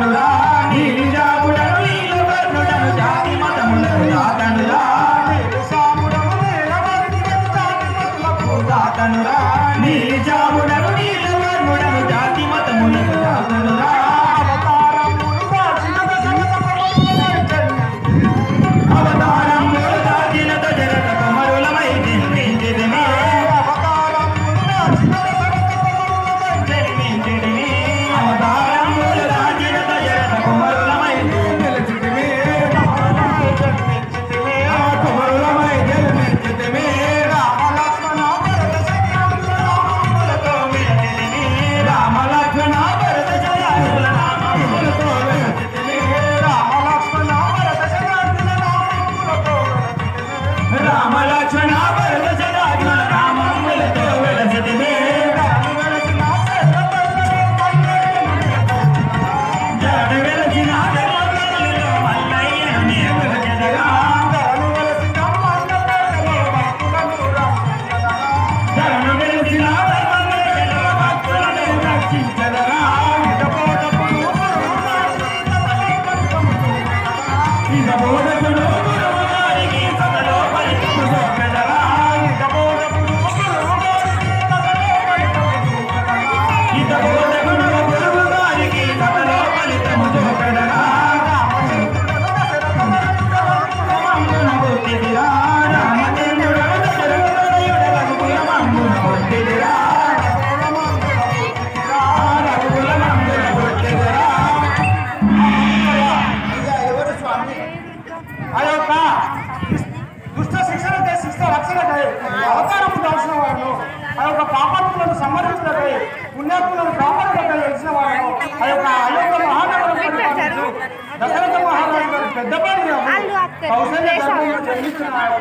I'm Hallelujah. आम्हाला పుణ్యాత్ములను కాపాడబడ్డ ఆ యొక్క అయోగ మహానగరం దశరథ మహారాజు గారు పెద్ద భార్య. కౌశల్య జన్మిస్తున్నారు